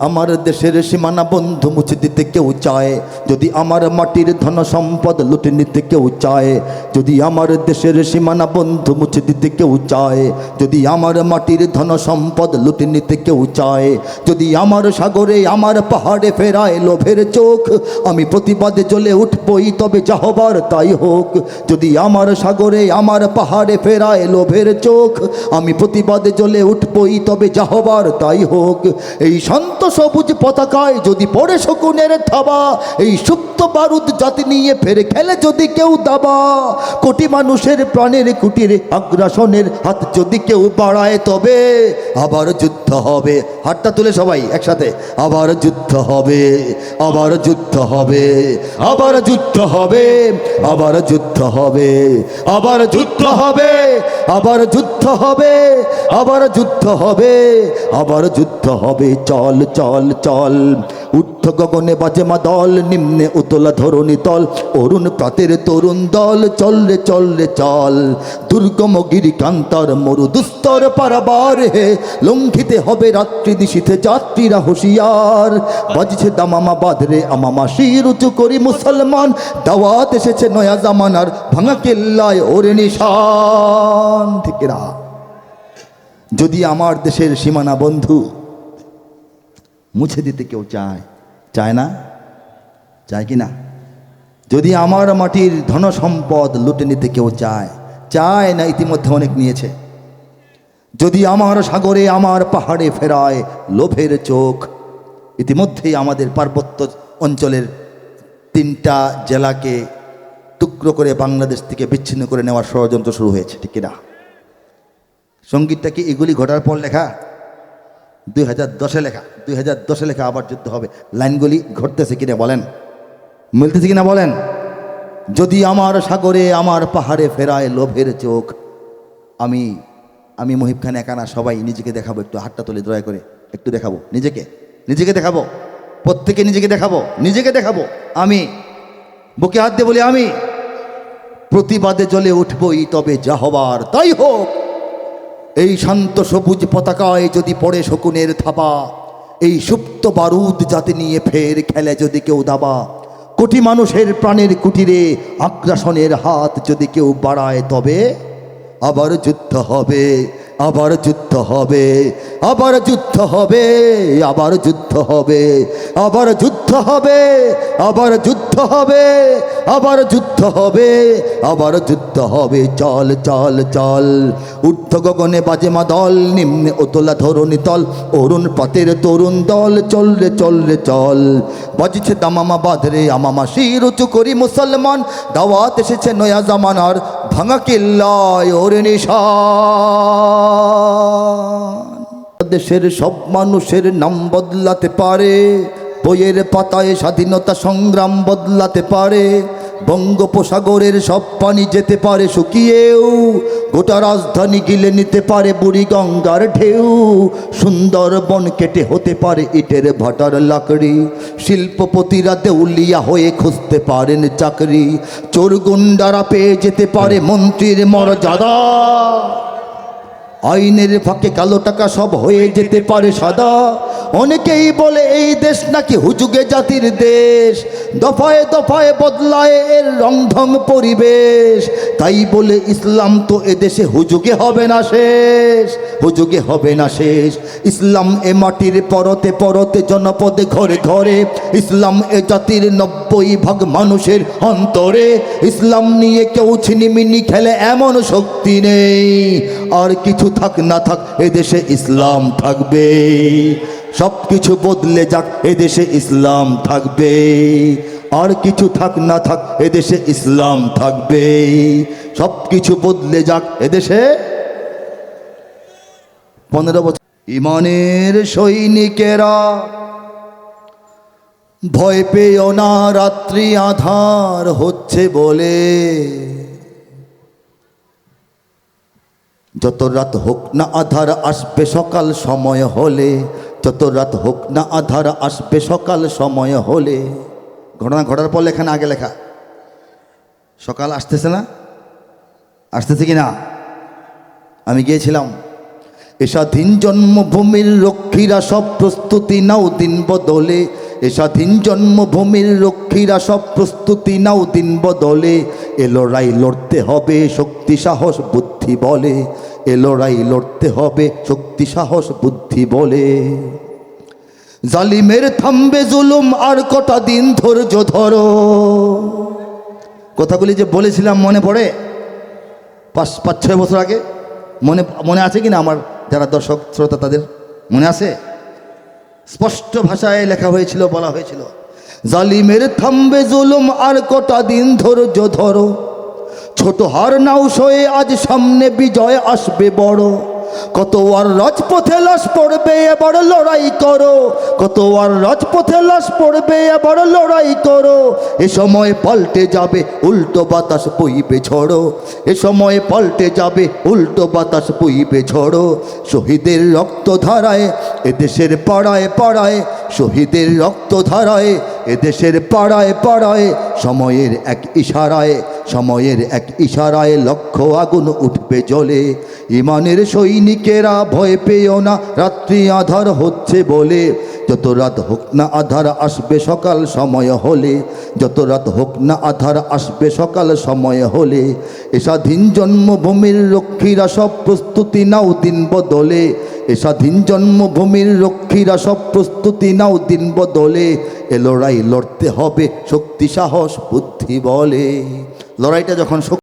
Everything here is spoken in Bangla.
আমার দেশের সীমানা বন্ধু মুছে দিতে কেউ চায়। যদি আমার মাটির ধন সম্পদ লুটে নিতে কেউ চায়, যদি আমার দেশের সীমানা বন্ধু মুছে দিতে কেউ চায়, যদি আমার মাটির ধন সম্পদ লুটে নিতে কেউ চায়, যদি আমার সাগরে আমার পাহাড়ে ফেরায় লোভের চোখ, আমি প্রতিবাদে জ্বলে উঠবই তবে যাহবার তাই হোক। যদি আমার সাগরে আমার পাহাড়ে ফেরায় লোভের চোখ, আমি প্রতিবাদে জ্বলে উঠবই তবে যাহবার তাই হোক। এই শান্ত সবুজ পতাকায় যদি পড়ে শকুনের থাবা, এই সুপ্ত বারুদ জাতি নিয়ে ফেরে খেলে যদি কেউ দাবা। কোটি মানুষের প্রাণের কুটির আগ্রাসনের হাত যদি কেউ বাড়ায়, তবে আবার যুদ্ধ হবে। হাতটা তুলে সবাই একসাথে। আবার যুদ্ধ হবে, আবার যুদ্ধ হবে, আবার যুদ্ধ হবে, আবার যুদ্ধ হবে, আবার যুদ্ধ হবে, আবার যুদ্ধ হবে, আবার যুদ্ধ হবে, আবার যুদ্ধ হবে। চল চল চল। উর্ধ গগনে বাজে মা দল, নিম্নে উতলা ধরণী তল। অরুণ প্রাতের তরুণ দল, চল রে চল রে, চল। দুর্গম গিরি কান্তার মরু দুস্তর পারাবার হে। লঙ্ঘিতে হবে রাত্রি দিশিতে যাত্রীরা হুঁশিয়ার। বাজছে দামামা বাঁধরে আমামা শির, উঁচু করি মুসলমান। দাওয়াত এসেছে নয়া জামানার ভাঙা কেল্লায়, ওরে নিশান। ঠিক যদি আমার দেশের সীমানা বন্ধু মুছে দিতে কেউ চায় চায় না? চায় কি না? যদি আমার মাটির ধন সম্পদ লুটে নিতে কেউ চায় চায় না ইতিমধ্যে অনেক নিয়েছে। যদি আমার সাগরে আমার পাহাড়ে ফেরায় লোভের চোখ, ইতিমধ্যেই আমাদের পার্বত্য অঞ্চলের তিনটা জেলাকে টুকরো করে বাংলাদেশ থেকে বিচ্ছিন্ন করে নেওয়ার ষড়যন্ত্র শুরু হয়েছে, ঠিক না? সঙ্গীতটা কি এগুলি ঘটার পর লেখা? দুই হাজার দশে লেখা, দুই হাজার দশে লেখা আবার যুদ্ধ হবে। লাইনগুলি ঘটতেছে কিনা বলেন? মিলতেছে কিনা বলেন? যদি আমার সাগরে আমার পাহাড়ে ফেরায় লোভের চোখ, আমি আমি মহিব খান একানা সবাই নিজেকে দেখাবো, একটু হাতটা তুলে দয়া করে, একটু দেখাবো। নিজেকে? নিজেকে দেখাবো? প্রত্যেকে নিজেকে দেখাবো? নিজেকে দেখাবো? আমি? বুকে হাত দিয়ে বলি আমি? প্রতিবাদে জ্বলে উঠবই তবে যা হবার তাই হোক। এই শান্ত সবুজ পতাকায় যদি পড়ে শকুনের থাবা, এই সুপ্ত বারুদ যাতে নিয়ে ফের খেলে যদি কেউ দাবা, কোটি মানুষের প্রাণের কুটিরে আগ্রাসনের হাত যদি কেউ বাড়ায় তবে আবার যুদ্ধ হবে। আবার যুদ্ধ হবে, আবার যুদ্ধ হবে, আবার যুদ্ধ হবে, আবার যুদ্ধ হবে, আবার যুদ্ধ হবে, আবার যুদ্ধ হবে, আবার যুদ্ধ হবে। চল চল চল। ঊর্ধ্ব গগনে বাজে মা দল, নিম্নে ওতলা ধরণী তল, অরুণ পাতের তরুণ দল। চল রে চল রে, চল। বাজছে দামামা বাঁধরে আমামা শির উঁচু করি মুসলমান। দাওয়াত এসেছে নয়া জামানার দেশের সব মানুষের নাম বদলাতে পারে বইয়ের পাতায় স্বাধীনতা সংগ্রাম বদলাতে পারে বঙ্গোপসাগরের সব পানি যেতে পারে, শুকিয়েও গোটা রাজধানী গিলে নিতে পারে বুড়ি গঙ্গার ঢেউ। সুন্দরবন কেটে হতে পারে ইটের ভাটার লাকড়ি। শিল্পপতিরা দেউলিয়া হয়ে খুঁজতে পারেন চাকরি। চোর গুন্ডারা পেয়ে যেতে পারে মন্ত্রীর মর্যাদা। আইনের ফাঁকে কালো টাকা সব হয়ে যেতে পারে সাদা। অনেকেই বলে এই দেশ নাকি হুজুগে জাতির দেশ। দফায় দফায় বদলায় এর রংঢং পরিবেশ। তাই বলে ইসলাম তো এদেশে হুজুগে হবে না শেষ। হুজুগে হবে না শেষ। ইসলাম এ মাটির পরতে পরতে জনপদে ঘরে ঘরে। ইসলাম এ জাতির নব্বই ভাগ মানুষের অন্তরে। ইসলাম নিয়ে কেউ ছিনিমিনি খেলে এমন শক্তি নেই। আর কিছু থাক না থাক এদেশে ইসলাম থাকবে। সব কিছু বদলে যাক, এদেশে ইসলাম থাকবে। আর কিছু থাক না থাক, এদেশে ইসলাম থাকবে। সব কিছু বদলে যাক, এদেশে পনেরো বছর। ইমানের সৈনিকেরা, ভয় পেও না, রাত্রি আধার হচ্ছে বলে। যত রাত হোক না, আধার আসবে সকাল সময় হলে। যত রাত হোক না আধার আসবে সকাল সময় হলে। ঘটনা ঘটার পর লেখা না, আগে লেখা। সকাল আসতেছে না? আসতেছে কি না? আমি গিয়েছিলাম। এ স্বাধীন জন্মভূমির রক্ষীরা সব প্রস্তুতি নাও দিন বদলে। এ স্বাধীন জন্মভূমির রক্ষীরা সব প্রস্তুতি নাও দিন বদলে। এ লড়াই লড়তে হবে শক্তি, সাহস, বুদ্ধি, বলে। এ লড়াই লড়তে হবে শক্তি, সাহস, বুদ্ধি বলে। জালিমের থামবে জুলুম, আর কটা দিন ধৈর্য ধরো। কথাগুলি যে বলেছিলাম মনে পড়ে? পাঁচ পাঁচ, ছয় বছর আগে? মনে মনে আছে কি না আমার যারা দর্শক, শ্রোতা তাদের? মনে আছে? স্পষ্ট ভাষায় লেখা হয়েছিল, বলা হয়েছিল, জালিমের থামবে জুলুম, আর কটা দিন ধৈর্য ধরো। ছোট হার নাও সয়ে আজ সামনে বিজয় আসবে বড়। কত আর রাজপথে লাশ পড়বে, এবার লড়াই করো। কত আর রাজপথে লাশ পড়বে, এবার লড়াই করো। এ সময় পাল্টে যাবে, উল্টো বাতাস বইবে ঝড়ো। এ সময় পাল্টে যাবে, উল্টো বাতাস বইবে ঝড়ো। শহীদের রক্ত ধারায় এদেশের পাড়ায় পাড়ায়, শহীদের রক্ত ধারায়, এ দেশের পাড়ায় পাড়ায়, সময়ের এক ইশারায় সময়ের এক ইশারায় লক্ষ্য আগুন উঠবে জলে ইমানের সৈনিকেরা ভয় পেও না, রাত্রি আধার হচ্ছে বলে। যত রাত হোক না আধার আসবে সকাল সময় হলে। যত রাত হোক না আধার আসবে সকাল সময় হলে। এ স্বাধীন জন্মভূমির রক্ষীরা সব প্রস্তুতি নাও দিন বদলে। এ স্বাধীন জন্মভূমির রক্ষীরা সব প্রস্তুতি নাও দিন বদলে। এ লড়াই লড়তে হবে শক্তি, সাহস, বুদ্ধি, বলে। লড়াইটা যখন